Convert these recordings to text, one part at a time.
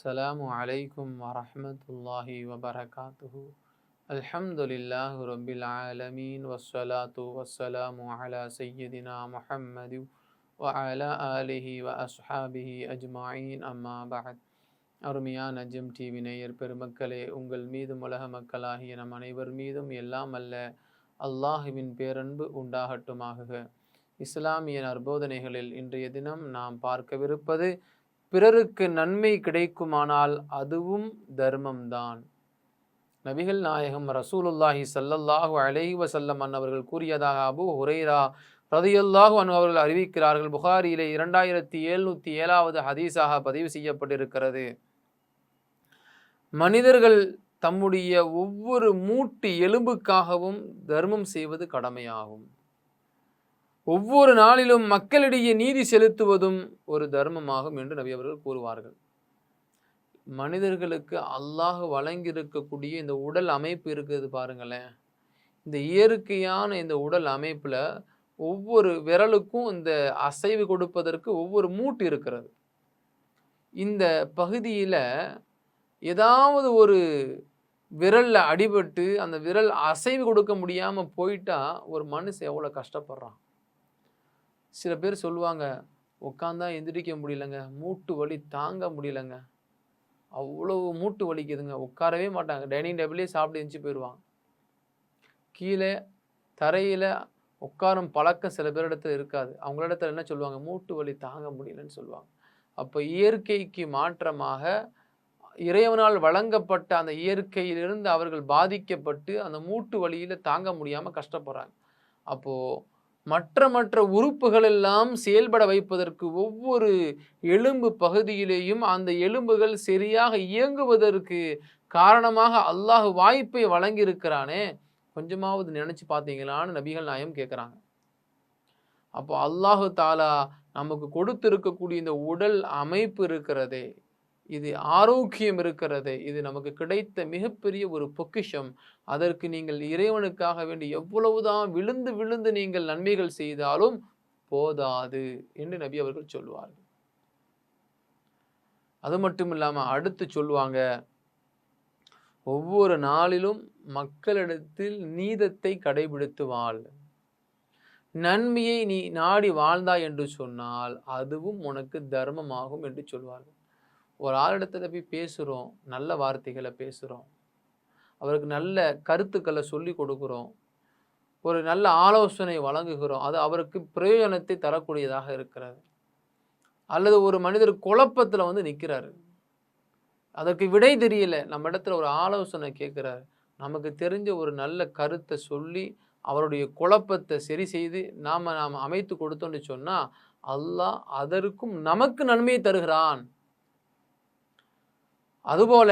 السلام عليكم ورحمة الله وبركاته الحمد لله رب العالمين والصلاة والسلام على سيدنا محمد وعلى آله وأصحابه أجمعين أما بعد அருமையான GeM TV நேயர் பெருமக்களே உங்கள் மீதும் உலக மக்களாகிய நம் அனைவர் மீதும் எல்லாம் அல்ல அல்லாஹுவின் பேரன்பு உண்டாகட்டுமாக இஸ்லாமிய நற்போதனைகளில் இன்றைய தினம் நாம் பார்க்கவிருப்பது பிறருக்கு நன்மை கிடைக்குமானால் அதுவும் தர்மம்தான். நபிகள் நாயகம் ரசூலுல்லாஹி சல்லல்லாஹு அலைஹி வசல்லம் அன்னவர்கள் கூறியதாக அபு ஹுரைரா ரதியல்லாஹு அன் அவர்கள் அறிவிக்கிறார்கள். புகாரியிலே இரண்டாயிரத்தி எழுநூற்றி ஏழாவது ஹதீஸாக பதிவு செய்யப்பட்டிருக்கிறது. மனிதர்கள் தம்முடைய ஒவ்வொரு மூட்டு எலும்புக்காகவும் தர்மம் செய்வது கடமையாகும். ஒவ்வொரு நாளிலும் மக்களிடையே நீதி செலுத்துவதும் ஒரு தர்மமாகும் என்று நபி அவர்கள் கூறுவார்கள். மனிதர்களுக்கு அல்லாஹ் வழங்கியிருக்கக்கூடிய இந்த உடல் அமைப்பு இருக்குது பாருங்களேன். இந்த இயற்கையான இந்த உடல் அமைப்பில் ஒவ்வொரு விரலுக்கும் இந்த அசைவு கொடுப்பதற்கு ஒவ்வொரு மூட்டு இருக்கிறது. இந்த பகுதியில் ஏதாவது ஒரு விரலில் அடிபட்டு அந்த விரல் அசைவு கொடுக்க முடியாமல் போயிட்டா ஒரு மனுஷன் எவ்வளோ கஷ்டப்படுறான். சில பேர் சொல்லுவாங்க உட்காந்தா எந்திரிக்க முடியலங்க மூட்டு வலி தாங்க முடியலங்க. அவ்வளவு மூட்டு வலிக்குதுங்க. உட்காரவே மாட்டாங்க. டைனிங் டேபிளே சாப்பிட்டு எழுந்துச்சு போயிடுவாங்க. கீழே தரையில் உட்காரும் பழக்கம் சில பேரிடத்துல இருக்காது. அவங்களிடத்துல என்ன சொல்லுவாங்க? மூட்டு வலி தாங்க முடியலன்னு சொல்லுவாங்க. அப்போ இயற்கைக்கு மாற்றமாக இறைவனால் வழங்கப்பட்ட அந்த இயற்கையிலிருந்து அவர்கள் பாதிக்கப்பட்டு அந்த மூட்டு வலியில் தாங்க முடியாமல் கஷ்டப்படுறாங்க. அப்போது மற்ற மற்ற உறுப்புகள் எல்லாம் செயல்பட வைப்பதற்கு ஒவ்வொரு எலும்பு பகுதியிலேயும் அந்த எலும்புகள் சரியாக இயங்குவதற்கு காரணமாக அல்லாஹ் வாய்ப்பை வழங்கியிருக்கிறானே. கொஞ்சமாவது நினச்சி பார்த்தீங்களான்னு நபிகள் நாயம் கேட்குறாங்க. அப்போ அல்லாஹு தாலா நமக்கு கொடுத்திருக்கக்கூடிய இந்த உடல் அமைப்பு இருக்கிறதே இது ஆரோக்கியம் இருக்கிறது. இது நமக்கு கிடைத்த மிகப்பெரிய ஒரு பொக்கிஷம். அதற்கு நீங்கள் இறைவனுக்காக வேண்டி எவ்வளவுதான் விழுந்து விழுந்து நீங்கள் நன்மைகள் செய்தாலும் போதாது என்று நபி அவர்கள் சொல்லுவார்கள். அது மட்டும் இல்லாமல் அடுத்து சொல்லுவாங்க ஒவ்வொரு நாளிலும் மக்களிடத்தில் நீதத்தை கடைபிடித்து வாழ் நன்மையை நீ நாடி வாழ்ந்தாய் என்று சொன்னால் அதுவும் உனக்கு தர்மமாகும் என்று சொல்வார்கள். ஒரு ஆளிடத்துல போய் பேசுகிறோம் நல்ல வார்த்தைகளை பேசுகிறோம் அவருக்கு நல்ல கருத்துக்களை சொல்லி கொடுக்குறோம். ஒரு நல்ல ஆலோசனை வழங்குகிறோம். அது அவருக்கு பிரயோஜனத்தை தரக்கூடியதாக இருக்கிறது. அல்லது ஒரு மனிதர் குழப்பத்தில் வந்து நிற்கிறாரு அதற்கு விடை தெரியல. நம்ம இடத்துல ஒரு ஆலோசனை கேட்குறாரு. நமக்கு தெரிஞ்ச ஒரு நல்ல கருத்தை சொல்லி அவருடைய குழப்பத்தை சரி செய்து நாம் நாம் அமைத்து கொடுத்தோன்னு சொன்னால் அல்லாஹ் அதற்கும் நமக்கு நன்மையை தருகிறான். அதுபோல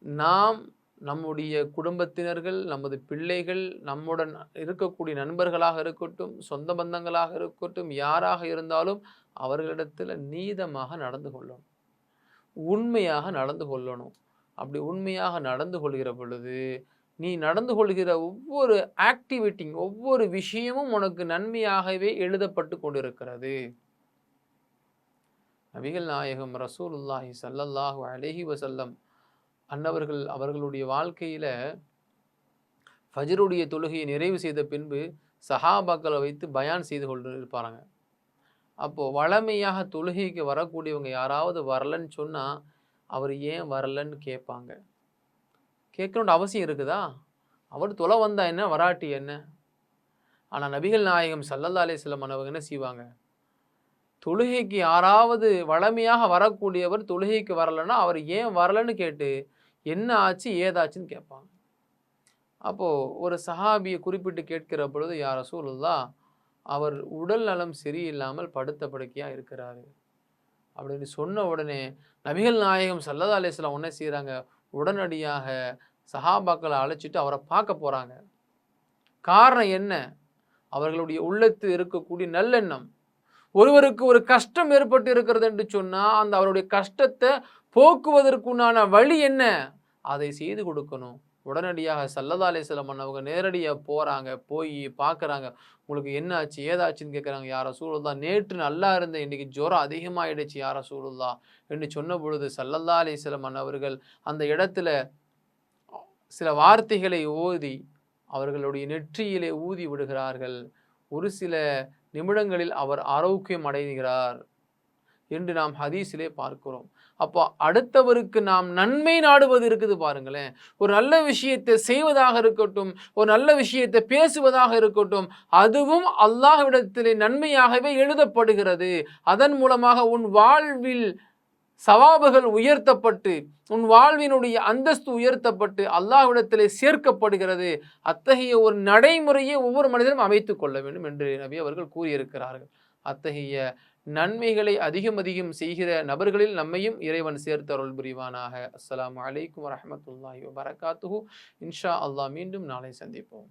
நாம் நம்முடைய குடும்பத்தினர்கள் நமது பிள்ளைகள் நம்முடன் இருக்கக்கூடிய நண்பர்களாக இருக்கட்டும் சொந்த பந்தங்களாக இருக்கட்டும் யாராக இருந்தாலும் அவர்களிடத்தில் நீதமாக நடந்து கொள்ளணும். உண்மையாக நடந்து கொள்ளணும். அப்படி உண்மையாக நடந்து கொள்கிற பொழுது நீ நடந்து கொள்கிற ஒவ்வொரு ஆக்டிவிட்டி ஒவ்வொரு விஷயமும் உனக்கு நன்மையாகவே எழுதப்பட்டு கொண்டிருக்கிறது. நபிகள் நாயகம் ரசூலுல்லாஹி சல்லல்லாஹு அலஹி வசல்லம் அன்னவர்கள் அவர்களுடைய வாழ்க்கையில் ஃபஜருடைய தொழுகையை நிறைவு செய்த பின்பு சஹாபாக்களை வைத்து பயான் செய்து கொண்டு இருப்பாங்க அப்போது வளமையாக தொழுகைக்கு வரக்கூடியவங்க யாராவது வரலன்னு சொன்னால் அவர் ஏன் வரலன்னு கேட்பாங்க. கேட்கணுன்ற அவசியம் இருக்குதா? அவர் தொலை வந்தா என்ன? வராட்டி என்ன? ஆனால் நபிகள் நாயகம் சல்லல்லா அலிஸ்லம் அவங்க என்ன செய்வாங்க? தொழுகைக்கு யாராவது வளமையாக வரக்கூடியவர் தொழுகைக்கு வரலைன்னா அவர் ஏன் வரலன்னு கேட்டு என்ன ஆச்சு ஏதாச்சுன்னு கேட்பாங்க. அப்போது ஒரு சஹாபியை குறிப்பிட்டு கேட்கிற பொழுது யார் ரசூலுல்லா அவர் உடல் நலம் சரியில்லாமல் படுத்த படுக்கையாக இருக்கிறாரு. அப்படின்னு சொன்ன உடனே நபிகள் நாயகம் சல்லதா அலிஸ்லாம் ஒன்றே செய்கிறாங்க உடனடியாக சஹாபாக்களை அழைச்சிட்டு அவரை பார்க்க போகிறாங்க காரணம் என்ன? அவர்களுடைய உள்ளத்து இருக்கக்கூடிய நல்லெண்ணம். ஒருவருக்கு ஒரு கஷ்டம் ஏற்பட்டு இருக்கிறது என்று சொன்னால் அந்த அவருடைய கஷ்டத்தை போக்குவதற்குண்டான வழி என்ன? அதை செய்து கொடுக்கணும். உடனடியாக சல்லல்லா அலிஸ்லாம் அவங்க நேரடியாக போகிறாங்க போய் பார்க்குறாங்க உங்களுக்கு என்ன ஆச்சு ஏதாச்சுன்னு கேட்குறாங்க யார சூழல்தா நேற்று நல்லா இருந்த இன்னைக்கு ஜுரம் அதிகமாகிடுச்சு யார சூழல்தா என்று சொன்ன பொழுது சல்லல்லா அலிஸ்லாம் அவர்கள் அந்த இடத்துல சில வார்த்தைகளை ஓதி அவர்களுடைய நெற்றியிலே ஊதி விடுகிறார்கள். ஒரு சில நிமிடங்களில் அவர் ஆரோக்கியம் அடைகிறார் என்று நாம் ஹதீஸிலே பார்க்கிறோம். அப்போ அடுத்தவருக்கு நாம் நன்மை நாடுவது இருக்குது பாருங்களேன். ஒரு நல்ல விஷயத்தை செய்வதாக இருக்கட்டும் ஒரு நல்ல விஷயத்தை பேசுவதாக இருக்கட்டும் அதுவும் அல்லாஹ்விடத்திலே நன்மையாகவே எழுதப்படுகிறது. அதன் மூலமாக உன் வாழ்வில் சவாபுகள் உயர்த்தப்பட்டு உன் வாழ்வினுடைய அந்தஸ்து உயர்த்தப்பட்டு அல்லாஹ்விடத்திலே சேர்க்கப்படுகிறது. அத்தகைய ஒரு நடைமுறையை ஒவ்வொரு மனிதனும் அமைத்து கொள்ள வேண்டும் என்று நபி அவர்கள் கூறியிருக்கிறார்கள். அத்தகைய நன்மைகளை அதிகம் அதிகம் செய்கிற நபர்களில் நம்மையும் இறைவன் சேர்த்து அருள் புரிவானாக. அஸ்லாம் வலைக்கம் வரமத்துல்லாஹி வரகாத்துகு இன்ஷா அல்லாஹ் மீண்டும் நாளை சந்திப்போம்.